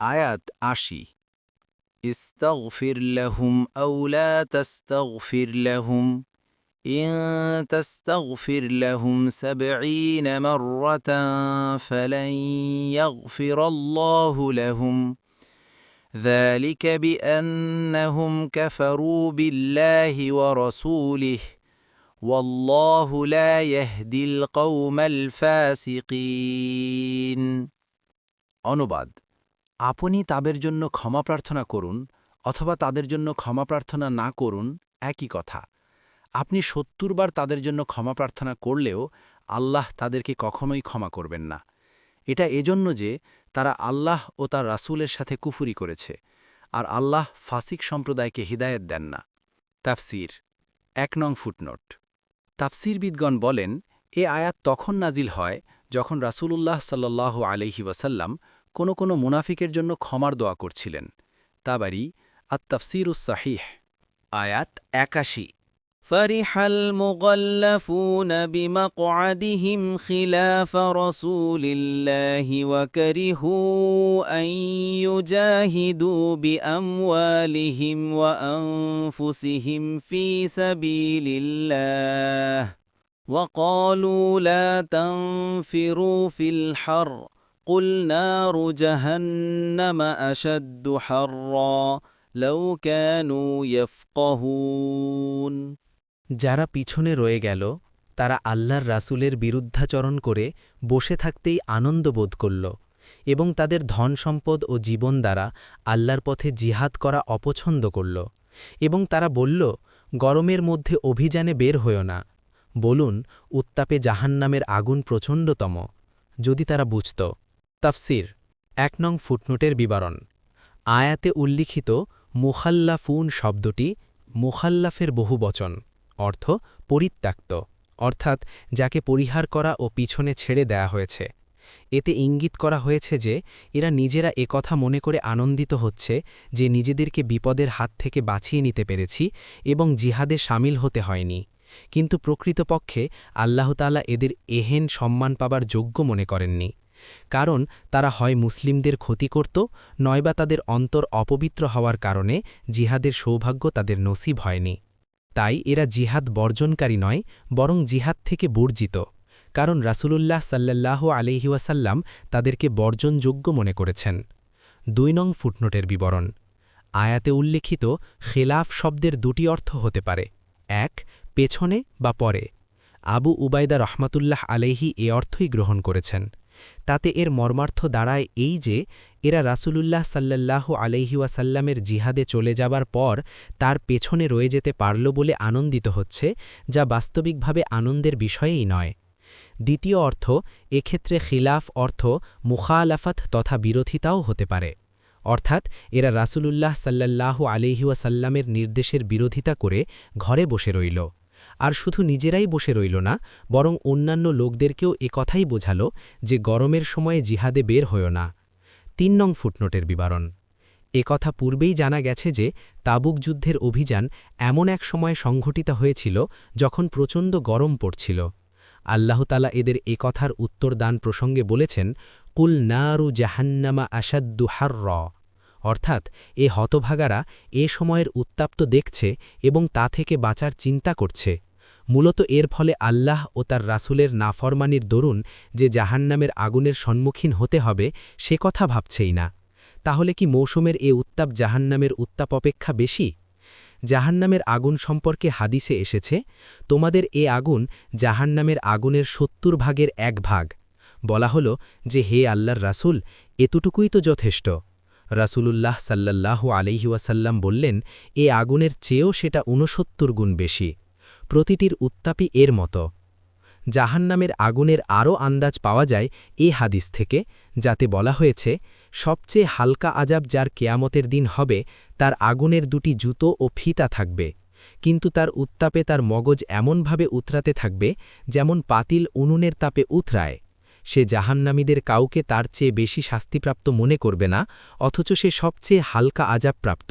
আয়াত আশি استغفر لهم أو لا تستغفر لهم إن تستغفر لهم سبعين مرة فلن يغفر الله لهم ذلك بأنهم كفروا بالله ورسوله والله لا يهدي القوم الفاسقين অনুবাদ আপনি তাদের জন্য ক্ষমা প্রার্থনা করুন অথবা তাদের জন্য ক্ষমা প্রার্থনা না করুন, একই কথা। আপনি সত্তর বার তাদের জন্য ক্ষমা প্রার্থনা করলেও আল্লাহ তাদেরকে কখনোই ক্ষমা করবেন না। এটা এজন্য যে তারা আল্লাহ ও তার রাসূলের সাথে কুফুরি করেছে, আর আল্লাহ ফাসিক সম্প্রদায়কে হিদায়ত দেন না। তাফসির, এক নং ফুটনোট। তাফসিরবিদগণ বলেন, এ আয়াত তখন নাজিল হয় যখন রাসূলুল্লাহ সাল্লাহ আলহি ওয়াসাল্লাম কোনো কোনো মুনাফিকের জন্য ক্ষমার দোয়া করছিলেন তাবারি আত তাফসিরুস সাহিহ আয়াত একাশি فرح المغلفون بمقعدهم خلاف رسول الله وكرهوا أن يجاهدوا بأموالهم وأنفسهم في سبيل الله وقالوا لا تنفروا في الحر قل نار جهنم أشد حرا لو كانوا يفقهون যারা পিছনে রয়ে গেল তারা আল্লাহর রাসূলের বিরুদ্ধাচরণ করে বসে থাকতেই আনন্দ বোধ করল এবং তাদের ধন সম্পদ ও জীবন দ্বারা আল্লাহর পথে জিহাদ করা অপছন্দ করল এবং তারা বলল গরমের মধ্যে অভিযানে বের হইও না বলুন উত্তাপে জাহান্নামের আগুন প্রচণ্ডতম যদি তারা বুঝত তাফসির, এক নং ফুটনোটের বিবরণ। আয়াতে উল্লিখিত মুখাল্লাফুন শব্দটি মুখাল্লাফের বহুবচন অর্থ পরিত্যক্ত, অর্থাৎ যাকে পরিহার করা ও পিছনে ছেড়ে দেয়া হয়েছে। এতে ইঙ্গিত করা হয়েছে যে এরা নিজেরা একথা মনে করে আনন্দিত হচ্ছে যে নিজেদেরকে বিপদের হাত থেকে বাঁচিয়ে নিতে পেরেছি এবং জিহাদে সামিল হতে হয়নি। কিন্তু প্রকৃতপক্ষে আল্লাহতালা এদের এহেন সম্মান পাবার যোগ্য মনে করেননি। কারণ তারা হয় মুসলিমদের ক্ষতি করত, নয়বা তাদের অন্তর অপবিত্র হওয়ার কারণে জিহাদের সৌভাগ্য তাদের নসিব হয়নি। তাই এরা জিহাদ বর্জনকারী নয়, বরং জিহাদ থেকে বর্জিত, কারণ রাসূলুল্লাহ সাল্লাল্লাহ আলহিউসাল্লাম তাদেরকে বর্জনযোগ্য মনে করেছেন। দুই নং ফুটনোটের বিবরণ। আয়াতে উল্লিখিত খেলাফ শব্দের দুটি অর্থ হতে পারে, এক, পেছনে বা পরে। আবু উবায়দা রহমাতুল্লাহ আলাইহি এ অর্থই গ্রহণ করেছেন। তাতে এর মর্মার্থ দাঁড়ায় এই যে, এরা রাসূলুল্লাহ সাল্লাল্লাহ আলাইহিওয়াসাল্লামের জিহাদে চলে যাবার পর তার পেছনে রয়ে যেতে পারল বলে আনন্দিত হচ্ছে, যা বাস্তবিকভাবে আনন্দের বিষয়েই নয়। দ্বিতীয় অর্থ, এক্ষেত্রে খিলাফ অর্থ মুখালাফাত তথা বিরোধিতাও হতে পারে। অর্থাৎ, এরা রাসূলুল্লাহ সাল্লাল্লাহু আলিহাসাল্লামের নির্দেশের বিরোধিতা করে ঘরে বসে রইল। আর শুধু নিজেরাই বসে রইল না, বরং অন্যান্য লোকদেরকেও কথাই বোঝাল যে গরমের সময়ে জিহাদে বের হয়েও না। তিন নং ফুটনোটের বিবরণ। কথা পূর্বেই জানা গেছে যে তাবুক যুদ্ধের অভিযান এমন এক সময় সংঘটিত হয়েছিল যখন প্রচণ্ড গরম পড়ছিল। আল্লাহতালা এদের এ কথার উত্তরদান প্রসঙ্গে বলেছেন, কুল নারু জাহান্নামা আসাদ্দু হার অর্থাৎ এ হতভাগারা এ সময়ের উত্তাপ্ত দেখছে এবং তা থেকে বাঁচার চিন্তা করছে। মূলত এর ফলে আল্লাহ ও তার রাসুলের নাফরমানির দরুন যে জাহান্নামের আগুনের সম্মুখীন হতে হবে, সে কথা ভাবছেই না। তাহলে কি মৌসুমের এ উত্তাপ জাহান্নামের উত্তাপ অপেক্ষা বেশি? জাহান্নামের আগুন সম্পর্কে হাদিসে এসেছে, তোমাদের এ আগুন জাহান্নামের আগুনের সত্তর ভাগের এক ভাগ। বলা হল যে হে আল্লাহর রাসুল, এতটুকুই তো যথেষ্ট। রাসূলুল্লাহ সাল্লাল্লাহু আলহিউসাল্লাম বললেন, এ আগুনের চেয়েও সেটা ঊনসত্তর গুণ বেশি। প্রতিটির উত্তাপই এর মতো। জাহান্নামের আগুনের আরও আন্দাজ পাওয়া যায় এ হাদিস থেকে, যাতে বলা হয়েছে, সবচেয়ে হালকা আজাব যার কেয়ামতের দিন হবে, তার আগুনের দুটি জুতো ও ফিতা থাকবে। কিন্তু তার উত্তাপে তার মগজ এমনভাবে উতরাতে থাকবে, যেমন পাতিল উনুনের তাপে উথরায় সে জাহান্নামীদের কাউকে তার চেয়ে বেশি শাস্তিপ্রাপ্ত মনে করবে না, অথচ সে সবচেয়ে হালকা আজাবপ্রাপ্ত।